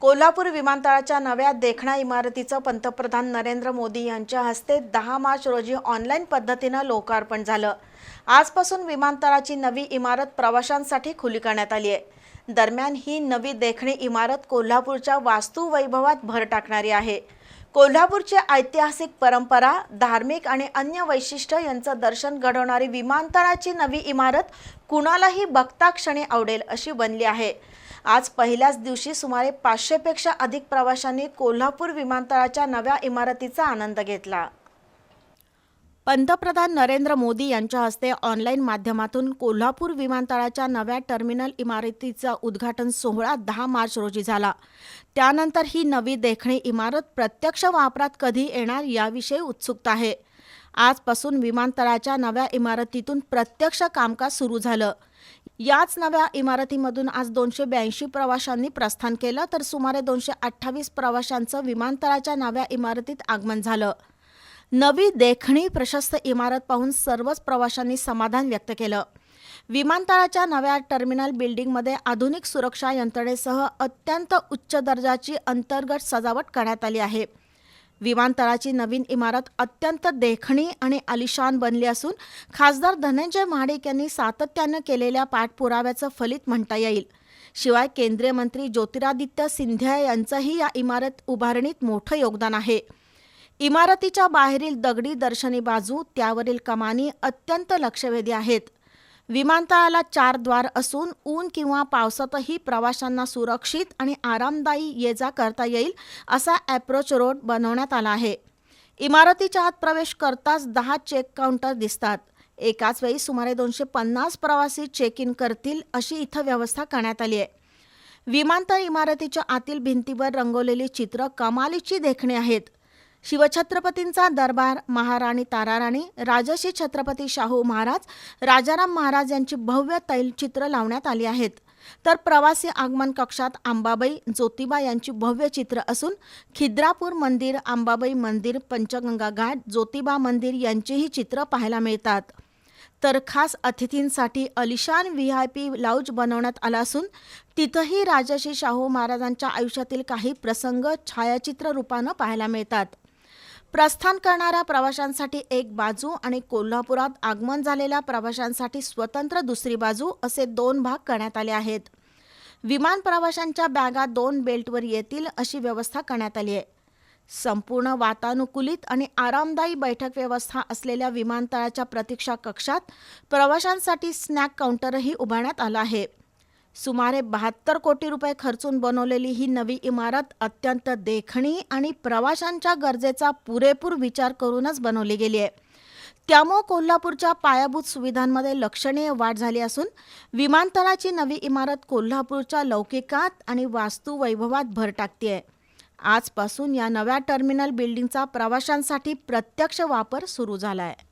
कोल्हापूर विमानतळाच्या नव्या देखणा इमारतीचं पंतप्रधान नरेंद्र मोदी यांच्या हस्ते दहा मार्च रोजी ऑनलाईन पद्धतीनं लोकार्पण झालं. आजपासून विमानतळाची नवी इमारत प्रवाशांसाठी खुली करण्यात आली आहे. दरम्यान ही नवी देखणी इमारत कोल्हापूरच्या वास्तुवैभवात भर टाकणारी आहे. कोल्हापूरची ऐतिहासिक परंपरा धार्मिक आणि अन्य वैशिष्ट्य यांचं दर्शन घडवणारी विमानतळाची नवी इमारत कुणालाही बघता क्षणी आवडेल अशी बनली आहे. आज पहिल्याच दिवशी सुमारे पाचशेपेक्षा अधिक प्रवाशांनी कोल्हापूर विमानतळाच्या नव्या इमारतीचा आनंद घेतला. पंतप्रधान नरेंद्र मोदी यांच्या हस्ते ऑनलाईन माध्यमातून कोल्हापूर विमानतळाच्या नव्या टर्मिनल इमारतीचा उद्घाटन सोहळा दहा मार्च रोजी झाला. त्यानंतर ही नवी देखणी इमारत प्रत्यक्ष वापरात कधी येणार याविषयी उत्सुकता आहे. आजपासून विमानतळाच्या नव्या इमारतीतून प्रत्यक्ष कामकाज सुरू झालं. याच नव्या इमारतीमधून आज दोनशे ब्याऐंशी प्रवाशांनी प्रस्थान केलं तर सुमारे दोनशे अठ्ठावीस प्रवाशांचं विमानतळाच्या नव्या इमारतीत आगमन झालं. नवी देखणी प्रशस्त इमारत पाहून सर्वच प्रवाशांनी समाधान व्यक्त केलं. विमानतळाच्या नव्या टर्मिनल बिल्डिंगमध्ये आधुनिक सुरक्षा यंत्रणेसह अत्यंत उच्च दर्जाची अंतर्गत सजावट करण्यात आली आहे. विमानतळाची नवीन इमारत अत्यंत देखणी आणि आलिशान बनली असून खासदार धनंजय महाडिक यांनी सातत्यानं केलेल्या पाठपुराव्याचं फलित म्हणता येईल. शिवाय केंद्रीय मंत्री ज्योतिरादित्य सिंधिया यांचंही या इमारत उभारणीत मोठं योगदान आहे. इमारतीच्या बाहेरील दगडी दर्शनी बाजू त्यावरील कमानी अत्यंत लक्षवेधी आहेत. विमानतळाला चार द्वार असून ऊन किंवा पावसातही प्रवाशांना सुरक्षित आणि आरामदायी ये जा करता येईल असा ॲप्रोच रोड बनवण्यात आला आहे. इमारतीच्या आत प्रवेश करताच दहा चेक काउंटर दिसतात. एकाच वेळी सुमारे दोनशे पन्नास प्रवासी चेक इन करतील अशी इथं व्यवस्था करण्यात आली आहे. विमानतळ इमारतीच्या आतील भिंतीवर रंगवलेली चित्र कमालीची देखणी आहेत. शिवछत्रपतींचा दरबार महाराणी ताराराणी राजश्री छत्रपती शाहू महाराज राजाराम महाराज यांची भव्य तैलचित्र लावण्यात आली आहेत. तर प्रवासी आगमन कक्षात अंबाबाई ज्योतिबा यांची भव्य चित्र असून खिद्रापूर मंदिर अंबाबाई मंदिर पंचगंगा घाट ज्योतिबा मंदिर यांचीही चित्र पाहायला मिळतात. तर खास अतिथींसाठी अलिशान व्ही आय पी लाऊज बनवण्यात आला असून तिथंही राजर्षी शाहू महाराजांच्या आयुष्यातील काही प्रसंग छायाचित्र रूपानं पाहायला मिळतात. प्रस्थान करणाऱ्या प्रवाशांसाठी एक बाजू आणि कोल्हापुरात आगमन झालेल्या प्रवाशांसाठी स्वतंत्र दुसरी बाजू असे दोन भाग करण्यात आले आहेत. विमान प्रवाशांच्या बॅगा दोन बेल्टवर येतील अशी व्यवस्था करण्यात आली आहे. संपूर्ण वातानुकूलित आणि आरामदायी बैठक व्यवस्था असलेल्या विमानतळाच्या प्रतीक्षा कक्षात प्रवाशांसाठी स्नॅक काउंटरही उभारण्यात आला आहे. सुमारे बहात्तर कोटी रुपये खर्चून बनवलेली ही नवी इमारत अत्यंत देखणी आणि प्रवाशांच्या गरजेचा पुरेपूर विचार करूनच बनवली गेली आहे. त्यामुळं कोल्हापूरच्या पायाभूत सुविधांमध्ये लक्षणीय वाढ झाली असून विमानतळाची नवी इमारत कोल्हापूरच्या लौकिकात आणि वास्तुवैभवात भर टाकते आजपासून या नव्या टर्मिनल बिल्डिंगचा प्रवाशांसाठी प्रत्यक्ष वापर सुरू झाला आहे